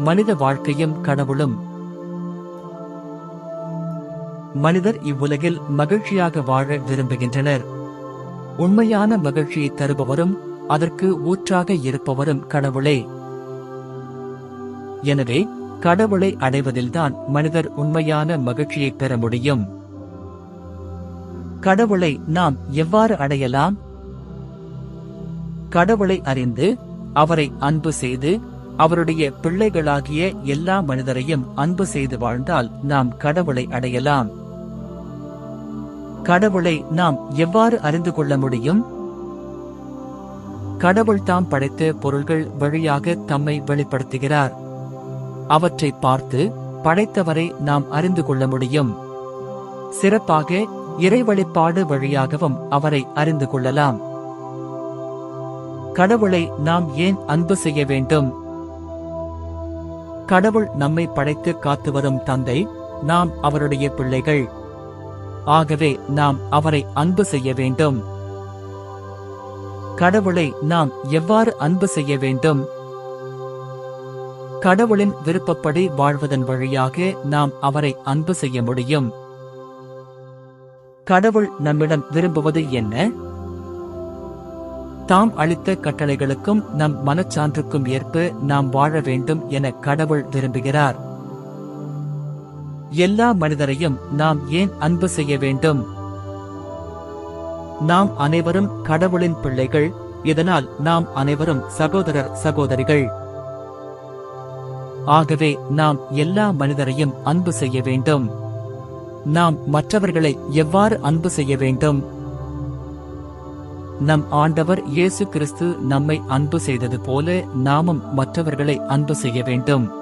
மனித வாழ்க்கையும் கடவுளும். மனிதர் இவ்வுலகில் மகிழ்ச்சியாக வாழ விரும்புகின்றனர். உண்மையான மகிழ்ச்சியை தருபவரும் அதற்கு ஊற்றாக இருப்பவரும் கடவுளே. எனவே கடவுளை அடைவதில்தான் மனிதர் உண்மையான மகிழ்ச்சியை பெற முடியும். கடவுளை நாம் எவ்வாறு அடையலாம்? கடவுளை அறிந்து அவரை அன்பு செய்து அவருடைய பிள்ளைகளாகிய எல்லா மனிதரையும் அன்பு செய்து வாழ்ந்தால் நாம் கடவுளை அடையலாம். கடவுளை நாம் எவ்வாறு அறிந்து கொள்ள முடியும்? கடவுள் தாம் படைத்த பொருள்கள் வழியாக தம்மை வெளிப்படுத்துகிறார். அவற்றை பார்த்து படைத்தவரை நாம் அறிந்து கொள்ள முடியும். சிறப்பாக இறை வழிபாடு வழியாகவும் அவரை அறிந்து கொள்ளலாம். கடவுளை நாம் ஏன் அன்பு செய்ய வேண்டும்? கடவுள் நம்மை படைத்து காத்து வரும் தந்தை நாம் அவருடைய பிள்ளைகள். ஆகவே நாம் அவரை அன்பு செய்ய வேண்டும். கடவுளை நாம் எவ்வாறு அன்பு செய்ய வேண்டும்? கடவுளின் விருப்பப்படி வாழ்வதன் வழியாக நாம் அவரை அன்பு செய்ய முடியும். கடவுள் நம்மிடம் விரும்புவது என்ன? தாம் அளித்த கட்டளைகளுக்கும் நம் மனச்சான்றுக்கும் ஏற்ப நாம் வாழ வேண்டும் என கடவுள் விரும்புகிறார். எல்லா மனிதரையும் நாம் ஏன் அன்பு செய்ய வேண்டும்? நாம் அனைவரும் கடவுளின் பிள்ளைகள் இதனால் நாம் அனைவரும் சகோதரர் சகோதரிகள். ஆகவே நாம் எல்லா மனிதரையும் அன்பு செய்ய வேண்டும். நாம் மற்றவர்களை எவ்வாறு அன்பு செய்ய வேண்டும்? நம் ஆண்டவர் இயேசு கிறிஸ்து நம்மை அன்பு செய்தது போல நாமும் மற்றவர்களை அன்பு செய்ய வேண்டும்.